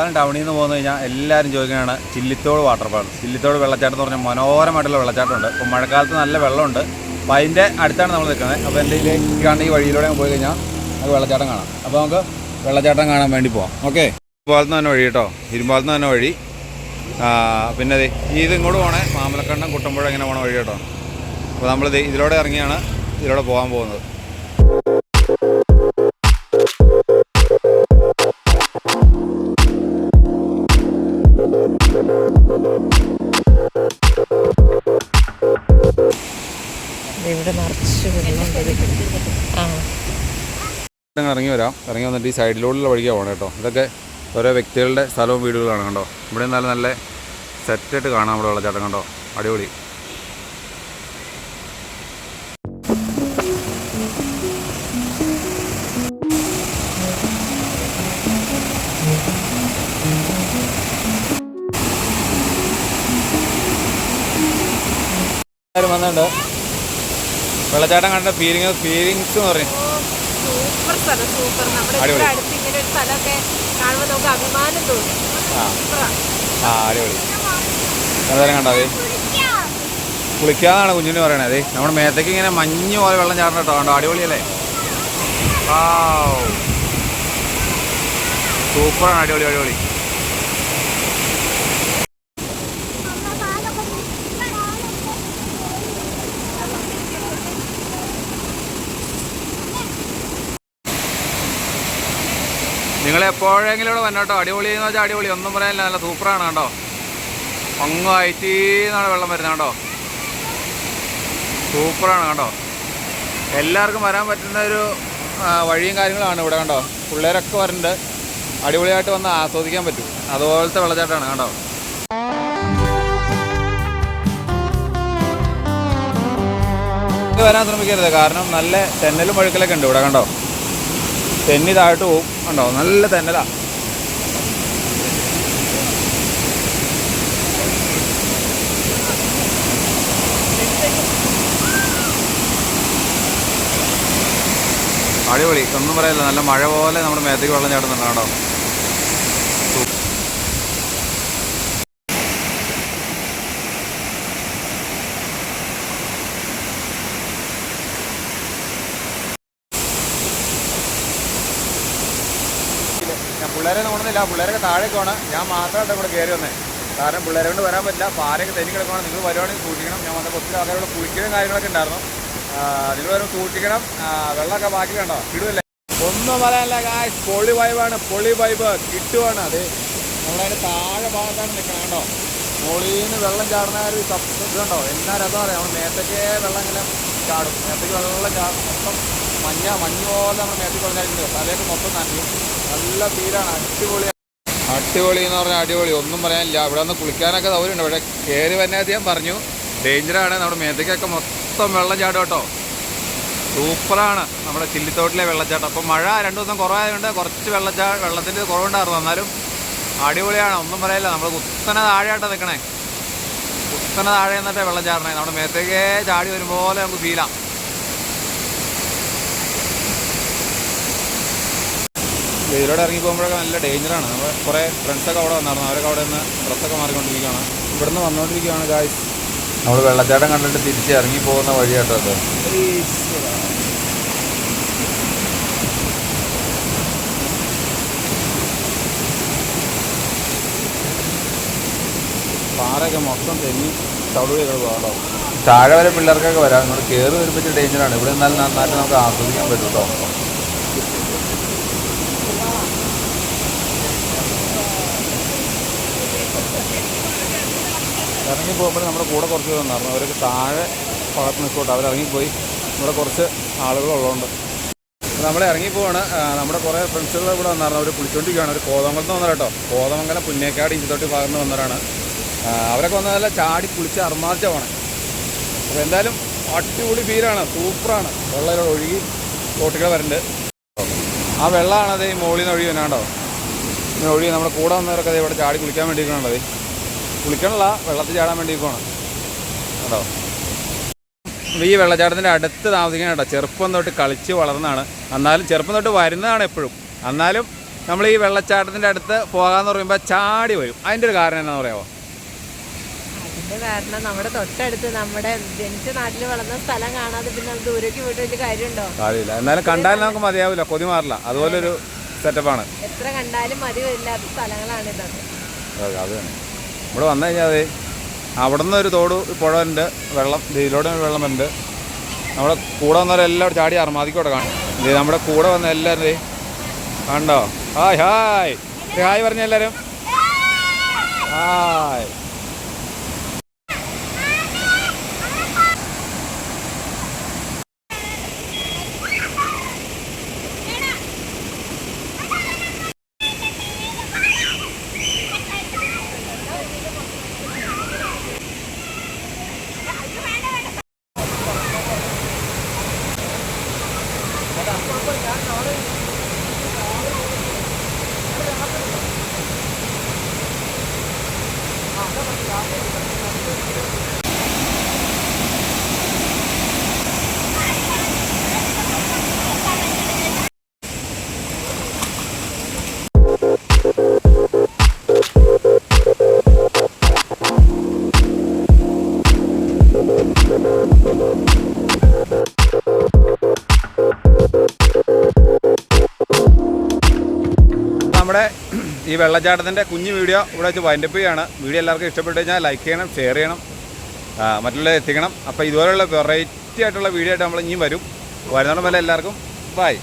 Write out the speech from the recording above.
ഇരുമ്പാലം ടൗണിൽ നിന്ന് പോകുന്ന കഴിഞ്ഞാൽ എല്ലാവരും ചോദിക്കുകയാണ് ചില്ലിത്തോട് വാട്ടർഫാൾ ചില്ലിത്തോട് വെള്ളച്ചാട്ടം എന്ന് പറഞ്ഞാൽ മനോഹരമായിട്ടുള്ള വെള്ളച്ചാട്ടമുണ്ട്. അപ്പോൾ മഴക്കാലത്ത് നല്ല വെള്ളമുണ്ട്. അപ്പോൾ അതിന്റെ അടുത്താണ് നമ്മൾ നിൽക്കുന്നത്. അപ്പോൾ എന്റെ ഇതിൽ ഈ കാണുന്ന ഈ വഴിയിലൂടെ പോയി കഴിഞ്ഞാൽ നമുക്ക് വെള്ളച്ചാട്ടം കാണാം. അപ്പോൾ നമുക്ക് വെള്ളച്ചാട്ടം കാണാൻ വേണ്ടി പോവാം. ഓക്കെ? ഇരുമ്പാലത്ത് തന്നെ വഴി കേട്ടോ. ഇരുമ്പാലത്ത് തന്നെ വഴി. പിന്നെ പിന്നെ ദേ ഇത് ഇങ്ങോട്ട് പോകണേ മാമലക്കണ്ണം കുട്ടമ്പുഴ ഇങ്ങനെ പോകണ വഴി കേട്ടോ. അപ്പോൾ നമ്മളിത് ഇതിലൂടെ ഇറങ്ങിയാണ് ഇതിലൂടെ പോകാൻ പോകുന്നത്. ഇവിടെ നിറച്ച് വെള്ളം ആ. ഇറങ്ങി വരാം. ഇറങ്ങി വന്നിട്ട് ഈ സൈഡിലൂടെയുള്ള വഴിക്കാണ് പോകണം കേട്ടോ. ഇതൊക്കെ ഓരോ വ്യക്തികളുടെ സ്ഥലവും വീടുകളാണ് കണ്ടോ. ഇവിടെ നല്ല നല്ല സെറ്റായിട്ട് കാണാം നമ്മുടെ വെള്ളച്ചാട്ടം കണ്ടോ. അടിപൊളി. എല്ലാവരും വന്നിട്ടുണ്ട്. വെള്ളച്ചാട്ടം കണ്ട ഫീലിംഗ് ഫീലിങ്സ് എന്ന് പറയും. സൂപ്പർ സ്ഥലം സൂപ്പർ നമ്മുടെ. അടുത്ത് ഇങ്ങനെ ഒരു സ്ഥലമൊക്കെ കാണുമ്പോൾ നമുക്ക് അഭിമാനം തോന്നും. ആ. ആ. അടിപൊളി. എന്തായാലും കണ്ടോ അതെ? കുളിക്കാന്നാണ് കുഞ്ഞിന് പറയണത് അതെ. നമ്മുടെ മേത്തേക്ക് ഇങ്ങനെ മഞ്ഞ് പോലെ വെള്ളം ചാടണം കേട്ടോ. കണ്ടോ? അടിപൊളിയല്ലേ? സൂപ്പറാണ് അടിപൊളി അടിപൊളി. നിങ്ങൾ എപ്പോഴെങ്കിലും ഇവിടെ വന്നോട്ടോ അടിപൊളി എന്ന് വെച്ചാൽ അടിപൊളി. ഒന്നും പറയാനില്ല. നല്ല സൂപ്പറാണ് കേട്ടോ അങ്ങ് ഐറ്റീന്നാണ് വെള്ളം വരുന്നത് കേട്ടോ സൂപ്പറാണ് കേട്ടോ എല്ലാവർക്കും വരാൻ പറ്റുന്ന ഒരു വഴിയും കാര്യങ്ങളാണ് ഇവിടെ കണ്ടോ? പിള്ളേരൊക്കെ വരുന്നുണ്ട് അടിപൊളിയായിട്ട് വന്ന് ആസ്വദിക്കാൻ പറ്റും. അതുപോലത്തെ വെള്ളച്ചാട്ടമാണ് കണ്ടോ? വരാൻ ശ്രമിക്കരുത്. കാരണം നല്ല തെന്നലും വഴുക്കലൊക്കെ ഉണ്ട് ഇവിടെ കണ്ടോ? തെന്നി താഴോട്ട് പോവും. ഉണ്ടോ നല്ല തെന്നലാ. അടിപൊളി. ഒന്നും പറയല്ല. നല്ല മഴ പോലെ നമ്മുടെ മേത്തേക്ക് വെള്ളം ചാടുന്നുണ്ട്. കേട്ടോ ഞാൻ പിള്ളേരെ നോക്കണമെന്നില്ല പിള്ളേരൊക്കെ താഴേക്ക് പോകണം ഞാൻ മാത്രമായിട്ട് ഇവിടെ കയറി വന്നേ. കാരണം പിള്ളേരെ കൊണ്ട് വരാൻ പറ്റില്ല. പാരൊക്കെ തെന്നി കിടക്കണം. നിങ്ങൾ വരുവാണെങ്കിൽ സൂക്ഷിക്കണം. ഞാൻ വന്നപ്പോൾ ഒത്തിരി ആൾക്കാരോട് കുളിക്കലും കാര്യങ്ങളൊക്കെ ഉണ്ടായിരുന്നു. നിങ്ങൾ വരും സൂക്ഷിക്കണം. വെള്ളമൊക്കെ ബാക്കി കണ്ടോ? കിടുവല്ലേ ഒന്നും പറയാനല്ല ഗായ്സ് പൊളി വൈബാണ് പൊളി വൈബ് കിട്ടുവാണ് അത്. നമ്മളതിന്റെ താഴെ ഭാഗത്താണ് നിൽക്കണം കേട്ടോ മുകളിൽ വെള്ളം ചാടുന്ന ഒരു സപ് ഇത് കണ്ടോ? എന്നാ രസം പറയാം നമ്മൾ നേരത്തേക്കേ വെള്ളം ഇങ്ങനെ ചാടും. നേരത്തേക്ക് വെള്ളം ചാടും മൊത്തം മഞ്ഞ മഞ്ഞ് പോലെ നമ്മൾ മേത്തി ചാടിയിട്ടുണ്ട് തലയൊക്കെ മൊത്തം നനയും നല്ല ഫീലാണ്. അടിപൊളി. അടിപൊളി എന്ന് പറഞ്ഞാൽ അടിപൊളി. ഒന്നും പറയാനില്ല. ഇവിടെ നിന്ന് കുളിക്കാനൊക്കെ സൗകര്യമുണ്ട് പക്ഷേ കയറി വരുന്നത് ഞാൻ പറഞ്ഞു. ഡേഞ്ചറാണ് നമ്മുടെ മേത്തേക്കൊക്കെ മൊത്തം വെള്ളം ചാടും കേട്ടോ. സൂപ്പറാണ്. നമ്മുടെ ചില്ലിത്തോട്ടിലെ വെള്ളച്ചാട്ടം. അപ്പോൾ മഴ രണ്ട് ദിവസം കുറവായതുകൊണ്ട് കുറച്ച് വെള്ളച്ചാ വെള്ളത്തിന്റെ കുറവുണ്ടായിരുന്നു. എന്നാലും അടിപൊളിയാണ്. ഒന്നും പറയില്ല നമ്മൾ കുത്തനെ താഴെയായിട്ടാണ് നിൽക്കണേ കുത്തനെ താഴെ നിന്നിട്ട് വെള്ളം ചാടണേ. നമ്മുടെ മേത്തേക്കേ ചാടി വരുമ്പോലെ നമുക്ക് ഫീലാം ഇതിലൂടെ ഇറങ്ങി പോകുമ്പോഴൊക്കെ നല്ല ഡേഞ്ചറാണ് നമ്മൾ കുറേ ഫ്രണ്ട്സൊക്കെ അവിടെ വന്നായിരുന്നു. അവരൊക്കെ അവിടെ നിന്ന് ഡ്രസ്സൊക്കെ മാറിക്കൊണ്ടിരിക്കുകയാണ്. ഇവിടുന്ന് വന്നുകൊണ്ടിരിക്കുകയാണ് ഗായ്സ് നമ്മൾ വെള്ളച്ചാട്ടം കണ്ടിട്ട് തിരിച്ച് ഇറങ്ങി പോകുന്ന വഴിയാട്ടോ അത്. പാറയൊക്കെ മൊത്തം തെന്നി പോകാമല്ലോ താഴെ വരെ പിള്ളേർക്കൊക്കെ വരാം. നമ്മൾ കയറി വരുമ്പോൾ ഡേഞ്ചറാണ് ഇവിടെ നിന്നാലും നന്നായിട്ട് നമുക്ക് ആസ്വദിക്കാൻ പറ്റും കേട്ടോ. ഇറങ്ങി പോകുമ്പോൾ നമ്മുടെ കൂടെ കുറച്ച് പേർ വന്നായിരുന്നു അവരൊക്കെ താഴെ ഭാഗത്ത് നിൽക്കോട്ടെ അവരിറങ്ങിപ്പോയി. ഇവിടെ കുറച്ച് ആളുകളുള്ളതുകൊണ്ട്. നമ്മൾ ഇറങ്ങിപ്പോവാണ് നമ്മുടെ കുറേ ഫ്രണ്ട്സുകൾ ഇവിടെ വന്നായിരുന്നു. അവർ കുളിച്ചോണ്ടിരിക്കുകയാണ് ഒരു കോതമംഗലത്ത് വന്നത് കേട്ടോ കോതമംഗലം പുന്നേക്കാട് ഇഞ്ചിത്തോട്ടി ഭാഗത്ത് നിന്ന് വന്നവരാണ്. അവരൊക്കെ വന്നതല്ല ചാടി കുളിച്ച് അർമാർച്ച പോകണം അപ്പോൾ എന്തായാലും അടിപൊളി ഫീലാണ് സൂപ്പറാണ് വെള്ളം ഒഴുകി തോട്ടുകൾ വരുന്നുണ്ട് ആ വെള്ളമാണ് അതേ മുകളിൽ നിന്ന് ഒഴുകി വന്നാണ്ടോ ഒഴുകി നമ്മുടെ കൂടെ വന്നവരൊക്കെ ഇവിടെ ചാടി കുളിക്കാൻ വേണ്ടിയിരിക്കണുള്ളത് കുളിക്കണല്ല വെള്ളത്തിൽ ചാടാൻ വേണ്ടി പോകണം കേട്ടോ ഈ വെള്ളച്ചാട്ടത്തിന്റെ അടുത്ത് താമസിക്കാൻ കേട്ടോ ചെറുപ്പം തൊട്ട് കളിച്ച് വളർന്നാണ് എന്നാലും ചെറുപ്പം തൊട്ട് വരുന്നതാണ് എപ്പോഴും. എന്നാലും നമ്മൾ ഈ വെള്ളച്ചാട്ടത്തിന്റെ അടുത്ത് പോകാമെന്ന് പറയുമ്പോൾ ചാടി വരും. അതിന്റെ ഒരു കാരണം എന്നാന്ന് പറയാമോ കാരണം നമ്മുടെ തൊട്ടടുത്ത് നമ്മുടെ ജനിച്ച നാട്ടിൽ വളർന്ന സ്ഥലം കാണാതെ പിന്നെ ദൂരേക്ക് പോയിട്ട് വലിയ കാര്യമുണ്ടോ? കാര്യമില്ല. എന്നാലും കണ്ടാലും നമുക്ക് മതിയാവില്ല. കൊതി മാറില്ല. അതുപോലൊരു സെറ്റപ്പാണ് എത്ര കണ്ടാലും മതി വരില്ലാത്ത സ്ഥലങ്ങളാണ് ഇതൊക്കെ. അത് തന്നെ. ഇവിടെ വന്നു കഴിഞ്ഞാൽ അവിടെ നിന്ന് ഒരു തോട് പുഴ ഉണ്ട് വെള്ളം ഇതിലൂടെ വെള്ളമുണ്ട്. നമ്മുടെ കൂടെ വന്നവരെല്ലാവരും ചാടി അർമാദിക്കോടെ കാണും. ഇത് നമ്മുടെ കൂടെ വന്ന എല്ലാവരും കണ്ടോ? Hi hi. ഹായ് പറഞ്ഞ എല്ലാവരും. ഹായ്. നമ്മുടെ ഈ വെള്ളച്ചാട്ടത്തിന്റെ കുഞ്ഞു വീഡിയോ ഇവിടെ വെച്ച് വൈൻഡപ്പ് ചെയ്യുകയാണ്. വീഡിയോ എല്ലാവർക്കും ഇഷ്ടപ്പെട്ടു കഴിഞ്ഞാൽ ലൈക്ക് ചെയ്യണം ഷെയർ ചെയ്യണം മറ്റുള്ള എത്തിക്കണം. അപ്പോൾ ഇതുപോലെയുള്ള വെറൈറ്റി ആയിട്ടുള്ള വീഡിയോ ആയിട്ട് നമ്മൾ ഇനിയും വരും. വരുന്നോളം പോലെ എല്ലാവർക്കും ബൈ